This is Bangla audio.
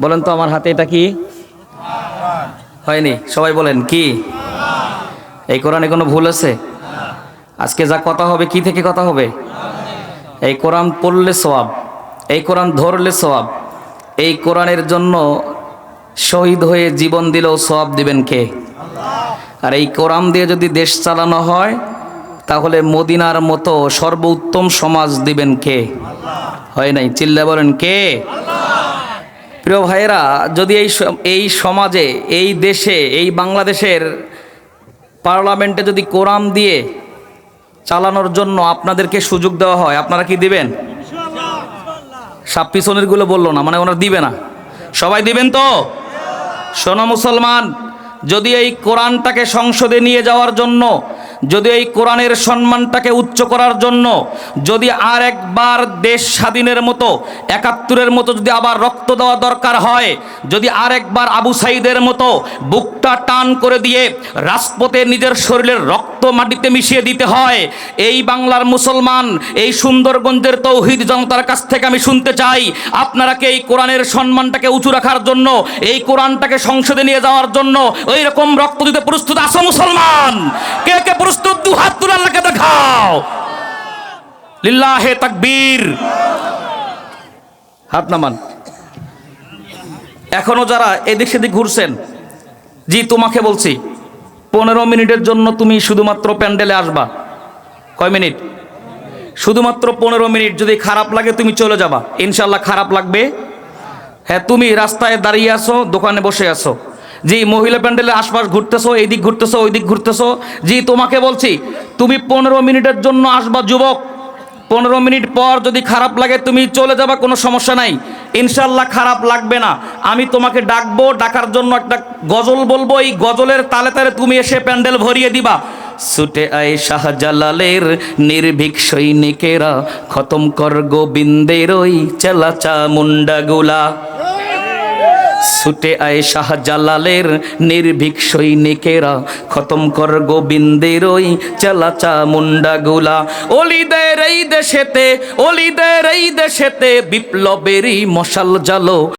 বলেন তো, আমার হাতে এটা কি? হয়নি। সবাই বলেন, কি? এই কোরআনে কোনো ভুল আছে? আজকে যা কথা হবে, কি থেকে কথা হবে? এই কোরআন পড়লে সোয়াব এই কোরআন ধরলে সোয়াব এই কোরআনের জন্য শহীদ হয়ে জীবন দিলেও সোয়াব দিবেন কে? আর এই কোরআন দিয়ে যদি দেশ চালানো হয়, তাহলে মদিনার মতো সর্বোত্তম সমাজ দিবেন কে? হয় নাই? চিল্লা বলেন, কে? প্রিয় ভাইয়েরা, যদি এই এই সমাজে, এই দেশে, এই বাংলাদেশের পার্লামেন্টে যদি কোরআন দিয়ে চালানোর জন্য আপনাদেরকে সুযোগ দেওয়া হয়, আপনারা কি দিবেন? সাপ পিছনেরগুলো বলল না মানে ওনারা দিবে না। সবাই দিবেন তো? শোনো মুসলমান, যদি এই কোরআনটাকে সংসদে নিয়ে যাওয়ার জন্য যদি এই কোরআনের সম্মানটাকে উচ্চ করার জন্য, যদি আর একবার দেশ স্বাধীনের মতো, একাত্তরের মতো যদি আবার রক্ত দেওয়া দরকার হয়, যদি আর একবার আবু সাইদের মতো বুকটা টান করে দিয়ে রাজপথে নিজের শরীরের রক্ত মাটিতে মিশিয়ে দিতে হয়, এই বাংলার মুসলমান, এই সুন্দরগঞ্জের তৌহিদ জনতার কাছ থেকে আমি শুনতে চাই, আপনারা কি এই কোরআনের সম্মানটাকে উঁচু রাখার জন্য, এই কোরআনটাকে সংসদে নিয়ে যাওয়ার জন্য ওই রকম রক্ত দিতে প্রস্তুত আছো মুসলমান? কে কে প্রস্তুত দু হাত তুলে আল্লাহকে দেখাও। লিল্লাহে তাকবীর। হাত নামান। এখনও যারা এদিক সেদিক ঘুরছেন, জি, তোমাকে বলছি, পনেরো মিনিটের জন্য তুমি শুধুমাত্র প্যান্ডেলে আসবা। কয় মিনিট? শুধুমাত্র পনেরো মিনিট, যদি খারাপ লাগে তুমি চলে যাবা। ইনশাল্লাহ খারাপ লাগবে। হ্যাঁ তুমি রাস্তায় দাঁড়িয়ে আসো দোকানে বসে আছো। জি, মহিলা প্যান্ডেলের আশপাশ ঘুরতেছো এই দিক ঘুরতেছো ওই দিক ঘুরতেছো। জি, তোমাকে বলছি, তুমি পনেরো মিনিটের জন্য আসবা, যুবক। পনেরো মিনিট পর যদি খারাপ লাগে, তুমি চলে যাবা, কোনো সমস্যা নাই। ইনশাল্লাহ খারাপ লাগবে না। আমি তোমাকে ডাকবো, ডাকার জন্য একটা গজল বলব। এই গজলের তালে তালে তুমি এসে প্যান্ডেল ভরিয়ে দিবা। ছুটে আয় শাহজালালের নির্ভীক সৈনিকেরা, খতম কর গোবিন্দের ওই চেলাচা মুন্ডাগুলা। ছুটে আয় শাহজালালের নির্ভীক সৈনিকেরা। খতম কর গোবিন্দের ওই চালাচা মুন্ডাগুলা। অলিদের এই দেশেতে, অলিদের এই দেশেতে বিপ্লবেরই মশাল জালো।